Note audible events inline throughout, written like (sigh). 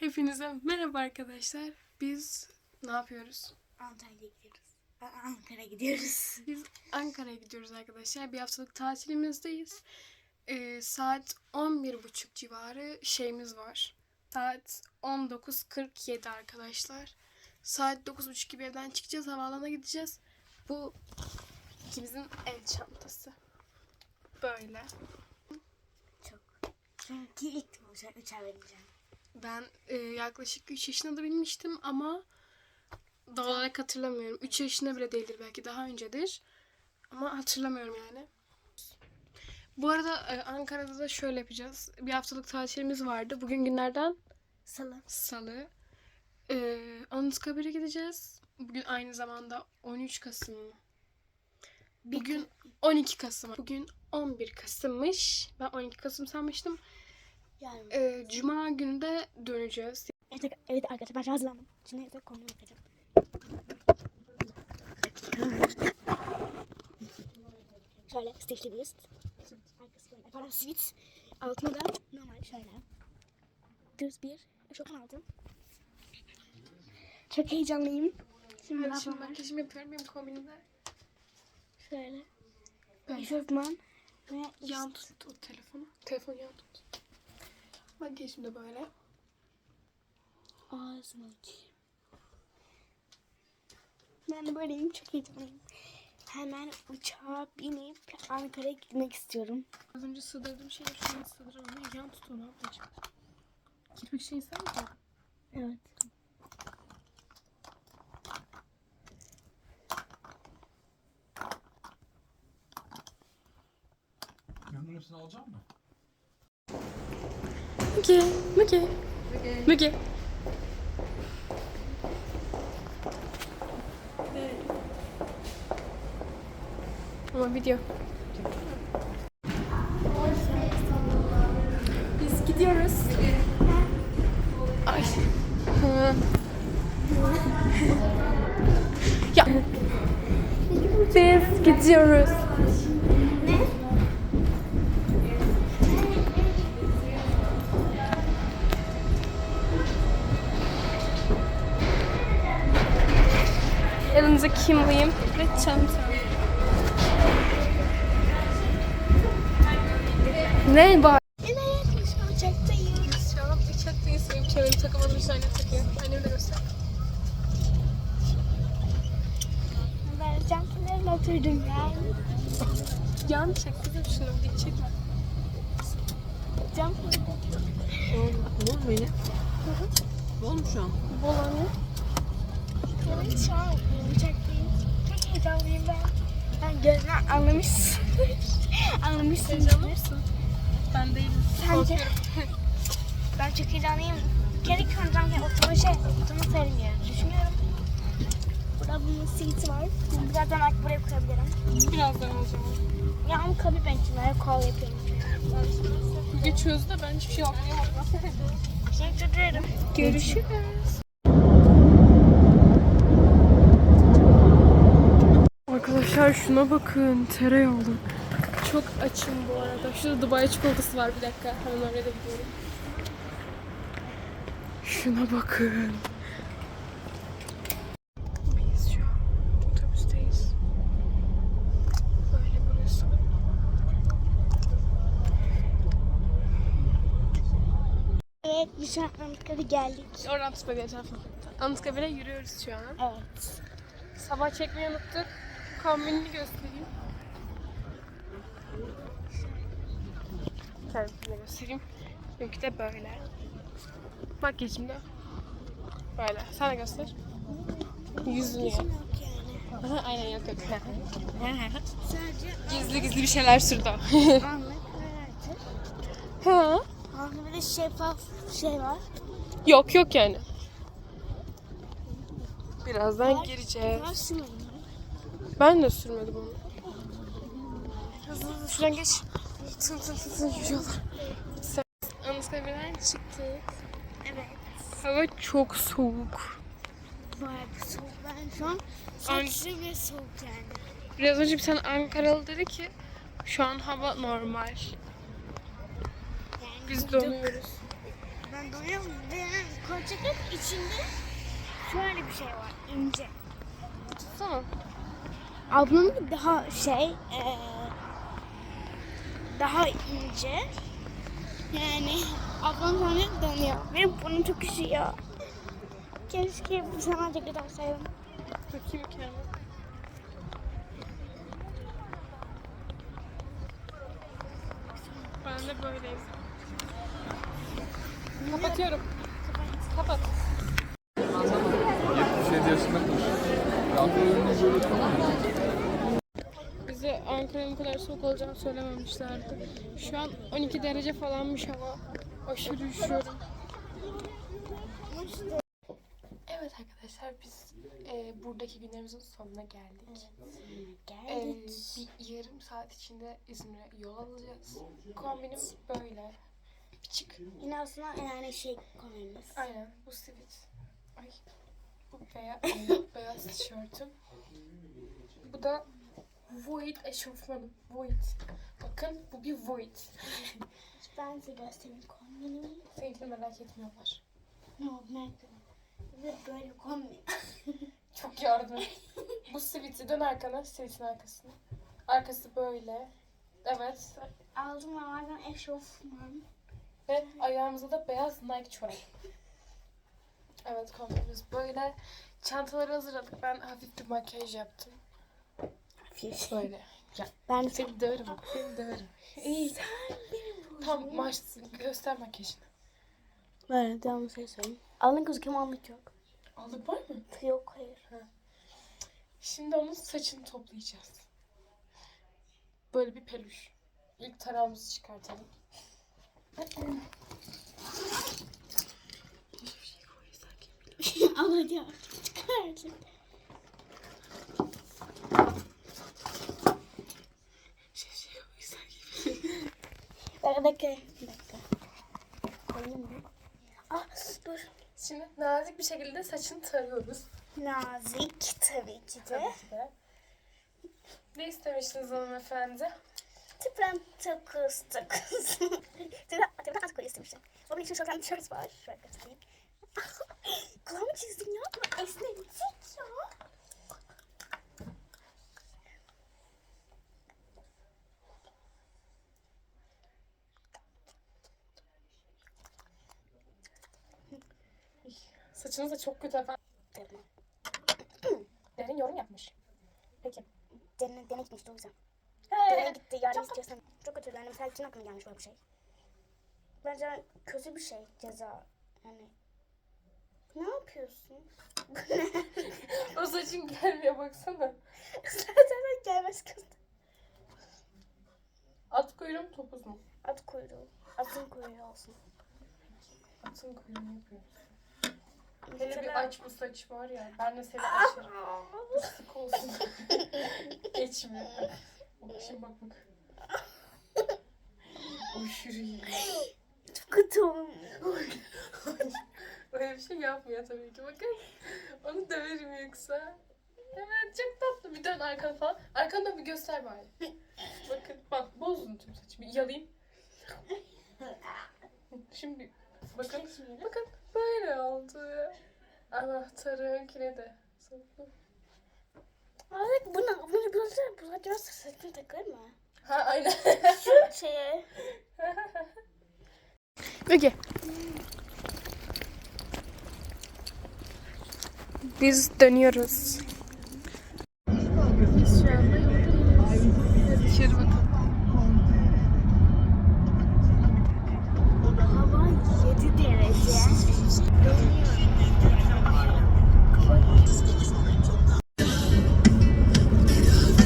Hepinize merhaba arkadaşlar. Biz ne yapıyoruz? Antalya'ya gidiyoruz. Aa, Ankara'ya gidiyoruz. Biz Ankara'ya gidiyoruz arkadaşlar. Bir haftalık tatilimizdeyiz. Ee, saat 11.30 civarı şeyimiz var. Saat 19.47 arkadaşlar. Saat 9.30 gibi evden çıkacağız. Havaalanına gideceğiz. Bu ikimizin el çantası. Böyle. Çok. Çünkü ilk uçağa, vereceğim. Ben e, yaklaşık 3 yaşında da binmiştim ama doğal olarak hatırlamıyorum. 3 yaşında bile değildir belki daha öncedir. Ama hatırlamıyorum yani. Bu arada e, Ankara'da da şöyle yapacağız. Bir haftalık tatilimiz vardı. Bugün günlerden Salı. salı. E, Anıtkabir'e gideceğiz. Bugün aynı zamanda 13 Kasım? Bugün 12 Kasım. Bugün 11 Kasım'mış. Ben 12 Kasım sanmıştım. Yani. E, Cuma günü de döneceğiz. Evet, evet arkadaşlar ben hazırlandım. Şimdi evde konuyu yapacağım. Şöyle stekli bir üst. Arkası böyle falan sweet. Altına da normal şöyle. Düz bir eşofman aldım. Çok heyecanlıyım. Şimdi Evet, ben şimdi makyajımı yapıyorum benim kombinimde. şöyle. Eşofman ve Yan tut o telefonu. Telefonu yan tut. Makyajım da böyle. Ağzını açayım. Ben de böyleyim. Çok heyecanlıyım. Hemen uçağa binip Ankara'ya gitmek istiyorum. Az önce sığdırdığım şeyi şu an sığdıramam. Yan tut onu ablacığım. Gitmek şey ister misin? Evet. Yanların hepsini alacak mı? Müge, Müge. Müge. Ama video. Biz gidiyoruz. Ay. Ya. Biz gidiyoruz. Bir saniye takıyor. Annemi de göster. Ben campilerle oturdum ya. Yan çek kızım şunu. Dik çekme. Cam Olur mu yine? Bol mu şu an? Şu an uçaktayız. Çok heyecanlıyım ben. Ben gözden anlamışsın. (laughs) Ben değilim. Sence? (laughs) Ben çok heyecanlıyım. Gerek kalacağım ya oturma şey, oturma. Düşünüyorum. Burada bunun seat'i var. Birazdan belki buraya koyabilirim. Birazdan olacağım. Ya ama kabul bench'ler kol yapıyorum. Müge çözdü ben hiçbir şey anlayamadım. Teşekkür ederim. Görüşürüz. Arkadaşlar şuna bakın tereyağı. Çok açım bu arada. Şurada Dubai çikolatası var bir dakika. Hemen oraya da gidiyorum. Şuna bakın. Biz şu an otobüsteyiz. Böyle burası. Evet, biz şu an Anıtkabir'e geldik. Oradan tutma diye telefon. Anıtkabir'e yürüyoruz şu an. Evet. Sabah çekmeyi unuttuk. Kombinini göstereyim. Kendisine göstereyim. Çünkü de böyle. Makyajım da böyle. Sen de göster. Yüzünü yap. Aha, Aynen yok yok. Sadece gizli gizli bir şeyler sürdü. (laughs) ve ha? Bir de şeffaf şey var. Yok yok yani. Birazdan gireceğiz. Ben de sürmedim onu. Hızlı hızlı şuradan geç. Tın tın tın tın yürüyorlar. Anıtkabir'den çıktık. Evet. Hava çok soğuk. Bayağı bir soğuk. Ben şu an saçlı ve soğuk yani. Biraz önce bir tane Ankaralı dedi ki şu an hava normal. Yani Biz donuyoruz. Ben donuyorum. Ve kot ceket içinde şöyle bir şey var. ince. Tutsana. Ablamın daha şey eee, daha ince. Yani ablam sana dönüyor. Benim burnum çok üşüyor. Keşke bu sana ceket alsaydım. Bakayım kendime. Ben de böyleyim. Kapatıyorum. Kapat. 77 yaşında konuşuyor. Bize Ankara'nın bu kadar soğuk olacağını söylememişlerdi. Şu an 12 derece falanmış hava. Aşırı üşüyorum. Evet arkadaşlar biz e, buradaki günlerimizin sonuna geldik. E, Geldik. bir yarım saat içinde İzmir'e yol alacağız. Kombinim böyle. Küçük. Yine aslında yani şey komemiz. Aynen bu sivit. Ay. Bu beyaz, (laughs) beyaz tişörtüm. Bu da void eşofmanım. Void. Bakın bu bir void. (laughs) Ben size göstereyim kombinimi. Seninkini merak etmiyorlar. Ne oldu nerede? Ve böyle kombin. (laughs) Çok yardım. bu siviti dön arkana, sivitin arkasına. Arkası böyle. Evet. Aldım mağazadan eşofman. Ve ayağımızda da beyaz Nike çorap. Evet kombinimiz böyle. Çantaları hazırladık. Ben hafif bir makyaj yaptım. Böyle. Ya, Ben seni döverim. Seni döverim. İyi. Tam maç göster makyajını. Böyle devam şey söyleyeyim. Alın gözüküyor mu yok. Aldık var mı? Yok hayır. Şimdi onun saçını toplayacağız. Böyle bir peluş. İlk tarağımızı çıkartalım. Al hadi artık çıkar artık. Bir dakika. Bir dakika. Koyayım mı? Ah dur. Şimdi nazik bir şekilde saçını tarıyoruz. Nazik tabii ki de. Tabii ki de. Ne istemiştiniz hanımefendi? Tıpram dokuz dokuz. Tıpram az koyu istemiştim. Onun için şokan tişört var. Şöyle göstereyim. Kulağımı çizdim ya. Bu esnetik ya. Saçınız da çok kötü efendim. Derin yorum yapmış. Peki. Dene, dene gitmişti o yüzden. He. gitti yardım istiyorsan. Çok kötü. Yani mesela için aklıma gelmiş böyle bir şey. Bence kötü bir şey ceza. Yani yapıyorsun? (laughs) o saçın gelmiyor baksana. (laughs) Zaten gelmez kız. At kuyruğu mu topuz mu? At kuyruğu. Atın kuyruğu olsun. Atın kuyruğunu yapıyoruz. Hele bir aç bu saç var ya. Ben de seni açarım. Bu sık olsun. (laughs) Geçmiyor. Bak şimdi bak bak. Aşırı iyi. Çok kötü olmuş. Şey yapmıyor tabii ki. Bakın. Onu döverim yoksa. Evet çok tatlı. Bir dön arkana falan. Arkandan bir göster bari. Bakın bak bozdun tüm saçımı. Yalayayım. Şimdi bakın. Bakın böyle oldu. Anahtarın kilidi. Abi bu ne? Bu ne? Bu ne? Bu acaba saçını takar mı? Ha aynen. Şu şeye. (laughs) Peki. Biz dönüyoruz. Biz şu anda yoldayız. Dışarı bakalım. Hava 7 derece.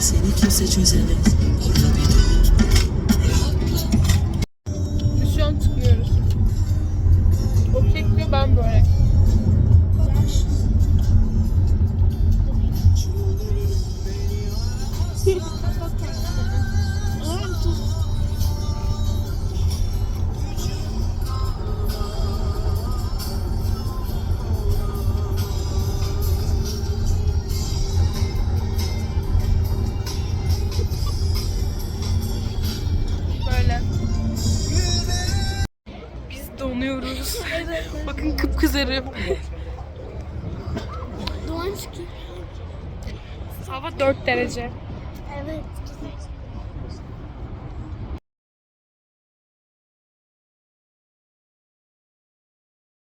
Seni kimse çözemez. Böyle. Biz donuyoruz. (laughs) Bakın kıpkızarım. Doğanski. Hava 4 derece. Evet.